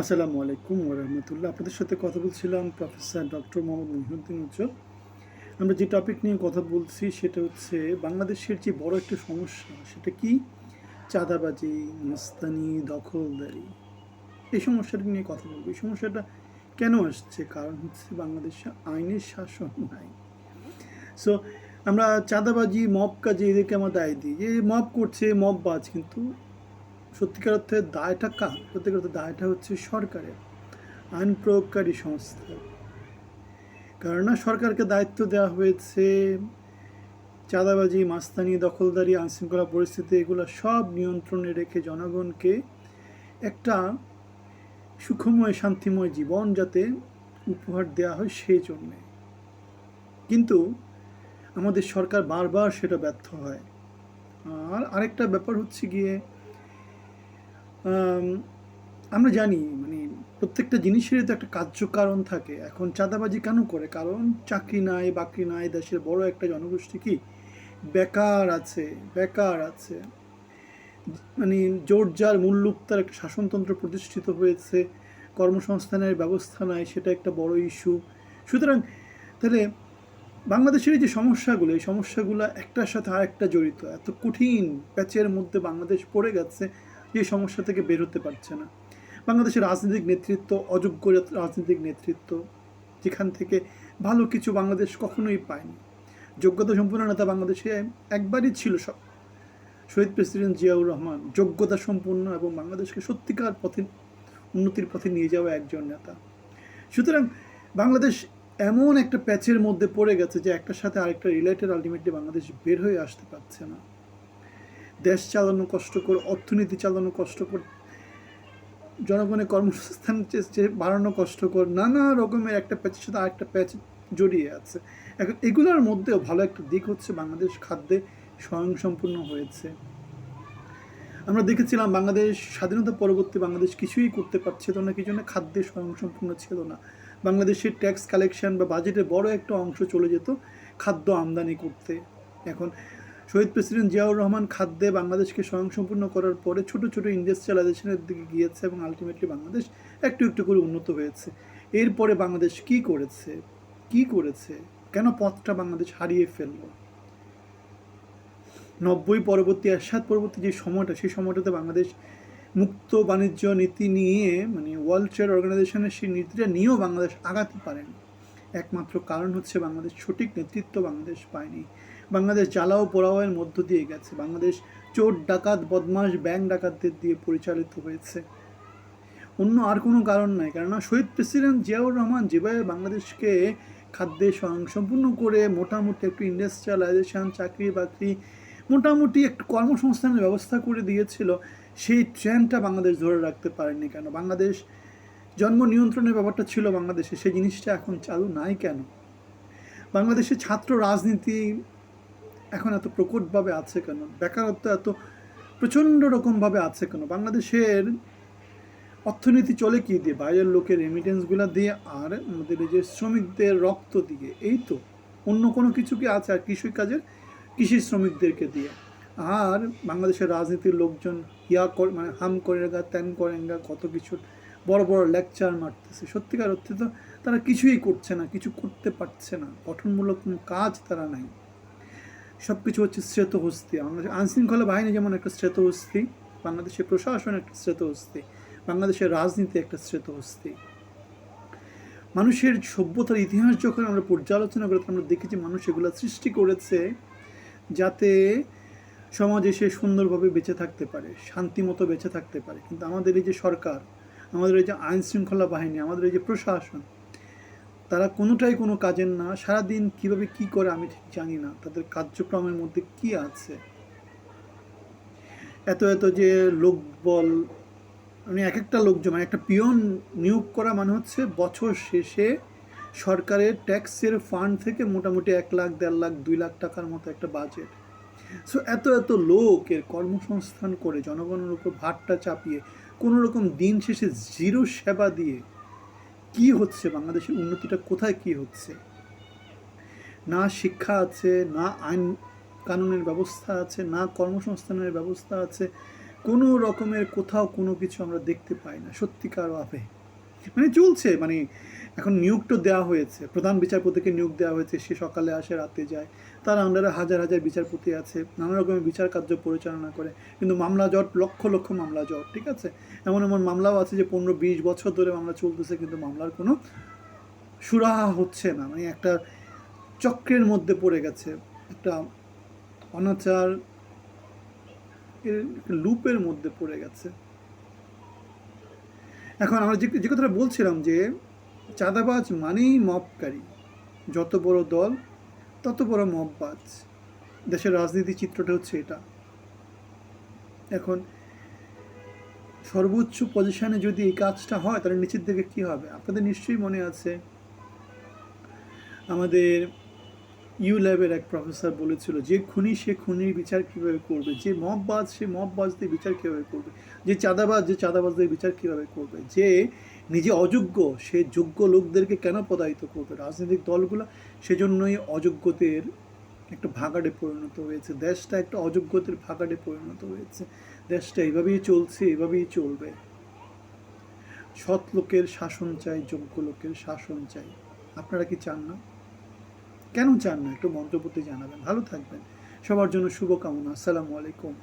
আসসালামু আলাইকুম ওরহমতুল্লাহ আপনাদের সাথে কথা বলছিলাম প্রফেসর ডক্টর মোহাম্মদ মহিউদ্দিন উজ্জ্বল। আমরা যে টপিক নিয়ে কথা বলছি সেটা হচ্ছে বাংলাদেশের যে বড় একটা সমস্যা, সেটা কি? চাঁদাবাজি, মাস্তানি, দখলদারি। এই সমস্যাটা নিয়ে কথা বলব। এই সমস্যাটা কেন আসছে? কারণ হচ্ছে বাংলাদেশে আইনের শাসন নাই। সো আমরা চাঁদাবাজি, মব কাজে এদেরকে আমরা দায় দিই। যে মব করছে, মব বাজ কিন্তু সত্যিকার অর্থে দায়টা কার? সত্যিকার অর্থে দায়টা হচ্ছে সরকারের আইন প্রয়োগকারী সংস্থা কেননা সরকারকে দায়িত্ব দেওয়া হয়েছে, চাঁদাবাজি, মাস্তানি, দখলদারি, আইনশৃঙ্খলা পরিস্থিতি, এগুলো সব নিয়ন্ত্রণে রেখে জনগণকে একটা সুখময়, শান্তিময় জীবন যাতে উপহার দেওয়া হয় সেই জন্যে। কিন্তু আমাদের সরকার বারবার সেটা ব্যর্থ হয়। আর আরেকটা ব্যাপার হচ্ছে গিয়ে আমরা জানি মানে প্রত্যেকটা জিনিসেরই তো একটা কার্যকারণ থাকে। এখন চাঁদাবাজি কেন করে? কারণ চাকরি নাই, বাকরি নাই, দেশের বড় একটা জনগোষ্ঠী কি? বেকার আছে বেকার আছে। মানে জোর যার মূল্যুক্তার একটা শাসনতন্ত্র প্রতিষ্ঠিত হয়েছে, কর্মসংস্থানের ব্যবস্থা নাই, সেটা একটা বড় ইস্যু সুতরাং, তাহলে বাংলাদেশের যে সমস্যাগুলো, এই সমস্যাগুলো একটার সাথে আরেকটা জড়িত। এত কঠিন প্যাচের মধ্যে বাংলাদেশ পড়ে গেছে। যে সমস্যা থেকে বের হতে পারছে না। বাংলাদেশের রাজনৈতিক নেতৃত্ব, অযোগ্য রাজনৈতিক নেতৃত্ব, যেখান থেকে ভালো কিছু বাংলাদেশ কখনোই পায়নি। যোগ্যতা সম্পন্ন নেতা বাংলাদেশে একবারই ছিল সব। শহীদ প্রেসিডেন্ট জিয়াউর রহমান যোগ্যতা সম্পন্ন এবং বাংলাদেশকে সত্যিকার পথে, উন্নতির পথে নিয়ে যাওয়া একজন নেতা। সুতরাং বাংলাদেশ এমন একটা প্যাচের মধ্যে পড়ে গেছে যে একটার সাথে আরেকটা রিলেটেড আলটিমেটলি বাংলাদেশ বের হয়ে আসতে পারছে না। দেশ চালানো কষ্টকর অর্থনীতি চালানো কষ্টকর জনগণের কর্মসংস্থান বাড়ানো কষ্টকর নানা রকমের একটা প্যাচের সাথে আরেকটা প্যাচ জড়িয়ে আছে। এখন এগুলোর মধ্যেও ভালো একটা দিক হচ্ছে বাংলাদেশ খাদ্যে স্বয়ংসম্পূর্ণ হয়েছে। আমরা দেখেছিলাম বাংলাদেশ স্বাধীনতা পরবর্তী বাংলাদেশ কিছুই করতে পারছিল না কি জন্য খাদ্যে স্বয়ংসম্পূর্ণ ছিল না। বাংলাদেশের ট্যাক্স কালেকশন বা বাজেটের বড় একটা অংশ চলে যেত খাদ্য আমদানি করতে। এখন শহীদ প্রেসিডেন্ট জিয়াউর রহমান খাদ্যে বাংলাদেশকে স্বয়ংসম্পূর্ণ করার পরে ছোট ছোট ইন্ডাস্ট্রিয়ালাইজেশনের দিকে গিয়েছে এবং আলটিমেটলি বাংলাদেশ একটু একটু করে উন্নত হয়েছে। এরপরে বাংলাদেশ কি করেছে? কি করেছে? কেন পথটা বাংলাদেশ হারিয়ে ফেলল? নব্বই পরবর্তী, এরশাদ পরবর্তী যে সময়টা, সেই সময়টাতে বাংলাদেশ মুক্ত বাণিজ্য নীতি নিয়ে মানে ওয়ার্ল্ড ট্রেড অর্গানাইজেশনের সেই নীতিটা নিয়েও বাংলাদেশ আগাতে পারেনি। একমাত্র কারণ হচ্ছে বাংলাদেশ সঠিক নেতৃত্ব বাংলাদেশ পায়নি। বাংলাদেশ জ্বালাও পোড়াওয়ের মধ্য দিয়ে গেছে। বাংলাদেশ চোর, ডাকাত, বদমাশ ব্যাংক ডাকাতদের দিয়ে পরিচালিত হয়েছে। অন্য আর কোনো কারণ নাই, কেননা শহীদ প্রেসিডেন্ট জিয়াউর রহমান যেভাবে বাংলাদেশকে খাদ্যে স্বয়ংসম্পূর্ণ করে মোটামুটি একটু ইন্ডাস্ট্রিয়ালাইজেশন, চাকরি বাকরি, মোটামুটি একটু কর্মসংস্থানের ব্যবস্থা করে দিয়েছিল, সেই ট্রেন্ডটা বাংলাদেশ ধরে রাখতে পারেনি কেন? বাংলাদেশ জন্ম নিয়ন্ত্রণের ব্যাপারটা ছিল বাংলাদেশে, সেই জিনিসটা এখন চালু নাই কেন? বাংলাদেশের ছাত্র রাজনীতি এখন এত প্রকটভাবে আছে কেন? বেকারত্ব এত প্রচণ্ড রকমভাবে আছে কেন? বাংলাদেশের অর্থনীতি চলে কি দিয়ে? বাইরের লোকের রেমিটেন্সগুলো দিয়ে আর আমাদের যে শ্রমিকদের রক্ত দিয়ে, এই তো। অন্য কোনো কিছু কি আছে? আর কৃষি কাজের, কৃষি শ্রমিকদেরকে দিয়ে। আর বাংলাদেশের রাজনীতির লোকজন ইয়া করে মানে হাম করেগা ত্যান করেঙ্গা কত কিছু বড় বড় লেকচার মারতেছে। সত্যিকার অর্থে তো তারা কিছুই করছে না, কিছু করতে পারছে না। গঠনমূলক কোনো কাজ তারা নাই। সব কিছু হচ্ছে শ্রেতহস্তি বাংলাদেশের আইনশৃঙ্খলা বাহিনী যেমন একটা শ্রেতহস্তি বাংলাদেশের প্রশাসন একটা শ্রেতহস্তি বাংলাদেশের রাজনীতি একটা স্মৃতহস্তি মানুষের সভ্যতার ইতিহাস যখন আমরা পর্যালোচনা করি আমরা দেখি যে মানুষ এগুলো সৃষ্টি করেছে যাতে সমাজে সে সুন্দরভাবে বেঁচে থাকতে পারে, শান্তিমতো বেঁচে থাকতে পারে। কিন্তু আমাদের এই যে সরকার, আমাদের এই যে আইন শৃঙ্খলা বাহিনী, আমাদের এই যে প্রশাসন তারা কোনোটাই কোনো কাজের না। সারাদিন কীভাবে কি করে আমি ঠিক জানি না। তাদের কার্যক্রমের মধ্যে কি আছে? এত এত যে লোকবল মানে এক একটা লোকজন মানে একটা পিয়ন নিয়োগ করা মানে হচ্ছে বছর শেষে সরকারের ট্যাক্সের ফান্ড থেকে মোটামুটি এক লাখ, দেড় লাখ, দুই লাখ টাকার মতো একটা বাজেট। সো এত এত লোকের কর্মসংস্থান করে, জনগণের উপর ভারটা চাপিয়ে কোনো রকম দিন শেষে জিরো সেবা দিয়ে কি হচ্ছে? বাংলাদেশের উন্নতিটা কোথায় কি হচ্ছে? না শিক্ষা আছে, না আইন কানুনের ব্যবস্থা আছে, না কর্মসংস্থানের ব্যবস্থা আছে, কোনো রকমের কোথাও কোনো কিছু আমরা দেখতে পাই না, সত্যিকার ভাবে মানে চলছে মানে এখন নিয়োগ তো দেওয়া হয়েছে। প্রধান বিচারপতিকে নিয়োগ দেওয়া হয়েছে, সে সকালে আসে, রাতে যায়। তার আন্ডারে হাজার হাজার বিচারপতি আছে, নানা রকমের বিচার কার্য পরিচালনা করে। কিন্তু মামলা জট, লক্ষ লক্ষ মামলা জট, ঠিক আছে? এমন এমন মামলাও আছে যে পনেরো, বিশ বছর ধরে মামলা চলতেছে, কিন্তু মামলার কোনো সুরাহা হচ্ছে না। মানে একটা চক্রের মধ্যে পড়ে গেছে। একটা অনাচার এর লুপের মধ্যে পড়ে গেছে। এখন আমরা যে যে কথাটা বলছিলাম যে চাঁদাবাজ মানেই মবকারী যত বড় দল, তত বড় মববাজ দেশের রাজনীতি চিত্রটা হচ্ছে এটা। এখন সর্বোচ্চ পজিশনে যদি এই কাজটা হয়, তাহলে নিচের দিকে কি হবে? আপনাদের নিশ্চয়ই মনে আছে। আমাদের ইউ ল্যাবের এক প্রফেসর বলেছিল, যে খুনি, সে খুনির বিচার কীভাবে করবে? যে মববাজ সে মববাজদের বিচার কীভাবে করবে? যে চাঁদাবাজ, যে চাঁদাবাজদের বিচার কীভাবে করবে? যে নিজে অযোগ্য, সে যোগ্য লোকদেরকে কেন পদায়িত করবে? রাজনৈতিক দলগুলো সেজন্যই অযোগ্যদের একটা ভাগাড়ে পরিণত হয়েছে। দেশটা একটা অযোগ্যদের ভাগাড়ে পরিণত হয়েছে। দেশটা এভাবেই চলছে, এভাবেই চলবে। সৎ লোকের শাসন চাই, যোগ্য লোকের শাসন চাই। আপনারা কি চান না? কেন চান না? একটু মন্তব্যতে জানাবেন। ভালো থাকবেন। সবার জন্য শুভকামনা। আসসালামু আলাইকুম।